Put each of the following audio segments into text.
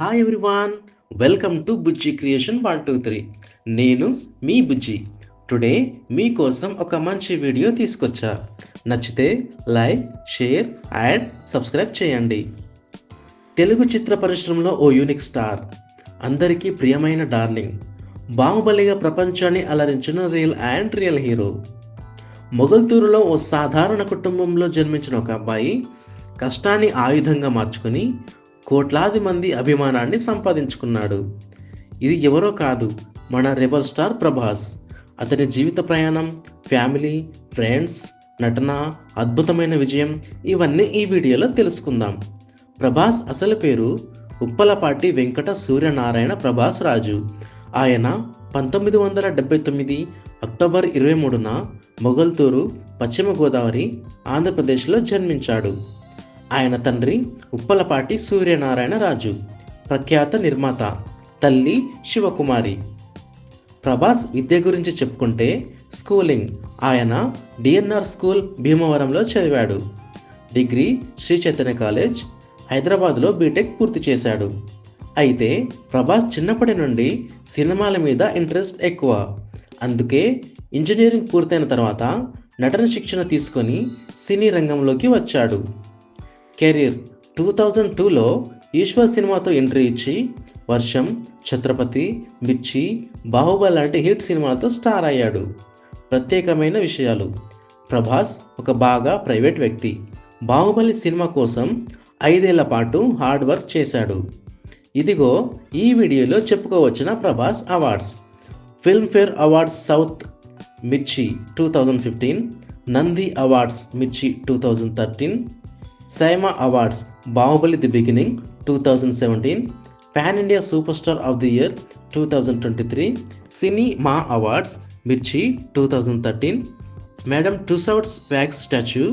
Hi everyone welcome to Bujji creation one two three నేను మీ బుజ్జి today మీకోసం ఒక మంచి వీడియో తీసుకొచ్చా. నచ్చితే లైక్ షేర్ అండ్ సబ్స్క్రైబ్ చేయండి. తెలుగు చిత్ర పరిశ్రమలో ఓ యూనిక్ స్టార్ అందరికీ ప్రియమైన డార్లింగ్ బాహుబలిగా ప్రపంచాన్ని అలరించిన రియల్ అండ్ రియల్ హీరో మొగల్తూరులో ఓ సాధారణ కుటుంబంలో జన్మించిన ఒక అబ్బాయి కష్టాన్ని ఆయుధంగా మార్చుకొని కోట్లాది మంది అభిమానాన్ని సంపాదించుకున్నాడు. ఇది ఎవరో కాదు మన రెబల్ స్టార్ ప్రభాస్. అతని జీవిత ప్రయాణం ఫ్యామిలీ ఫ్రెండ్స్ నటన అద్భుతమైన విజయం ఇవన్నీ ఈ వీడియోలో తెలుసుకుందాం. ప్రభాస్ అసలు పేరు ఉప్పలపాటి వెంకట సూర్యనారాయణ ప్రభాస్ రాజు. ఆయన పంతొమ్మిది వందల డెబ్బై తొమ్మిది అక్టోబర్ ఇరవై మూడున మొగల్తూరు పశ్చిమ గోదావరి ఆంధ్రప్రదేశ్లో జన్మించాడు. ఆయన తండ్రి ఉప్పలపాటి సూర్యనారాయణ రాజు ప్రఖ్యాత నిర్మాత తల్లి శివకుమారి. ప్రభాస్ విద్య గురించి చెప్పుకుంటే స్కూలింగ్ ఆయన డిఎన్ఆర్ స్కూల్ భీమవరంలో చదివాడు. డిగ్రీ శ్రీ చైతన్య కాలేజ్ హైదరాబాద్లో బీటెక్ పూర్తి చేశాడు. అయితే ప్రభాస్ చిన్నప్పటి నుండి సినిమాల మీద ఇంట్రెస్ట్ ఎక్కువ. అందుకే ఇంజనీరింగ్ పూర్తయిన తర్వాత నటన శిక్షణ తీసుకొని సినీ రంగంలోకి వచ్చాడు. కెరీర్. టూ థౌజండ్ టూలో ఈశ్వర్ సినిమాతో ఎంట్రీ ఇచ్చి వర్షం ఛత్రపతి మిర్చి బాహుబలి లాంటి హిట్ సినిమాలతో స్టార్ అయ్యాడు. ప్రత్యేకమైన విషయాలు. ప్రభాస్ ఒక బాగా ప్రైవేట్ వ్యక్తి. బాహుబలి సినిమా కోసం ఐదేళ్ళ పాటు హార్డ్ వర్క్ చేశాడు. ఇదిగో ఈ వీడియోలో చెప్పుకోవచ్చిన Prabhas awards. Filmfare awards south Mirchi two thousand fifteen Nandi awards Mirchi two thousand thirteen SIIMA awards Baahubali the beginning two thousand seventeen pan India super star of the year two thousand twenty three cine Maa awards Mirchi two thousand thirteen Madame Tussauds wax statue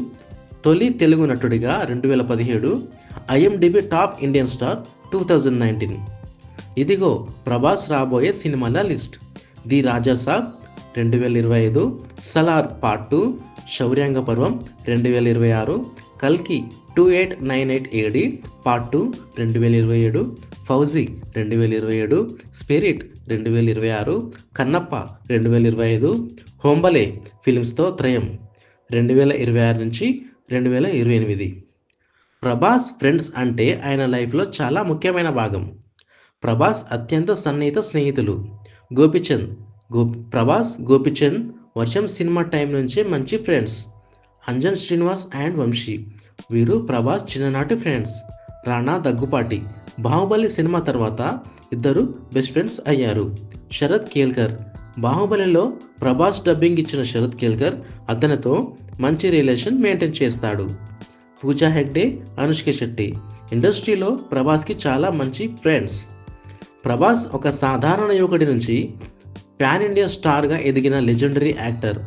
తొలి తెలుగు నటుడిగా రెండు వేల పదిహేడు IMDb top Indian star two thousand nineteen ఇదిగో ప్రభాస్ రాబోయే సినిమాల list. The రాజా సాబ్ రెండు వేల ఇరవై ఐదు సలార్ పార్ట్ టూ శౌర్యాంగ పర్వం రెండు వేల ఇరవై ఆరు కల్కి two eight nine eight AD part two రెండు వేల ఇరవై ఏడు ఫౌజీ రెండు వేల ఇరవై ఏడు స్పిరిట్ రెండు వేల ఇరవై ఆరు కన్నప్ప రెండు వేల ఇరవై ఐదు హోంబలే ఫిలిమ్స్తో త్రయం రెండు వేల ఇరవై ఆరు నుంచి రెండు వేల ఇరవై ఎనిమిది ప్రభాస్ ఫ్రెండ్స్ అంటే ఆయన లైఫ్లో చాలా ముఖ్యమైన భాగం. ప్రభాస్ అత్యంత సన్నిహిత స్నేహితులు. గోపిచంద్ గో ప్రభాస్ గోపిచంద్ వర్షం సినిమా టైం నుంచే మంచి ఫ్రెండ్స్. అంజన్ శ్రీనివాస్ అండ్ వంశీ. వీరు ప్రభాస్ చిన్ననాటి ఫ్రెండ్స్ రాణా దగ్గుపాటి. బాహుబలి సినిమా తర్వాత ఇద్దరు బెస్ట్ ఫ్రెండ్స్ అయ్యారు. శరత్ కేల్కర్. బాహుబలిలో ప్రభాస్ డబ్బింగ్ ఇచ్చిన శరత్ కేల్కర్ అతనితో మంచి రిలేషన్ మెయింటైన్ చేస్తాడు. పూజా హెగ్డే అనుష్క శెట్టి. ఇండస్ట్రీలో ప్రభాస్కి చాలా మంచి ఫ్రెండ్స్ ప్రభాస్ ఒక సాధారణ యువకుడి నుంచి ప్యాన్ ఇండియా స్టార్గా ఎదిగిన లెజెండరీ యాక్టర్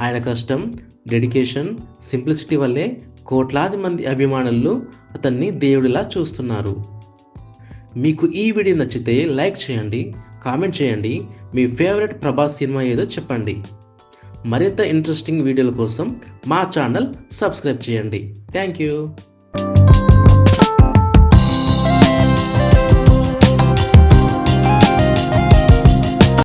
ఆయన కష్టం డెడికేషన్ సింప్లిసిటీ వల్లే కోట్లాది మంది అభిమానులు అతన్ని దేవుడిలా చూస్తున్నారు. మీకు ఈ వీడియో నచ్చితే లైక్ చేయండి కామెంట్ చేయండి మీ ఫేవరెట్ ప్రభాస్ సినిమా ఏదో చెప్పండి. మరింత ఇంట్రెస్టింగ్ వీడియోల కోసం మా ఛానల్ సబ్స్క్రైబ్ చేయండి. Thank you.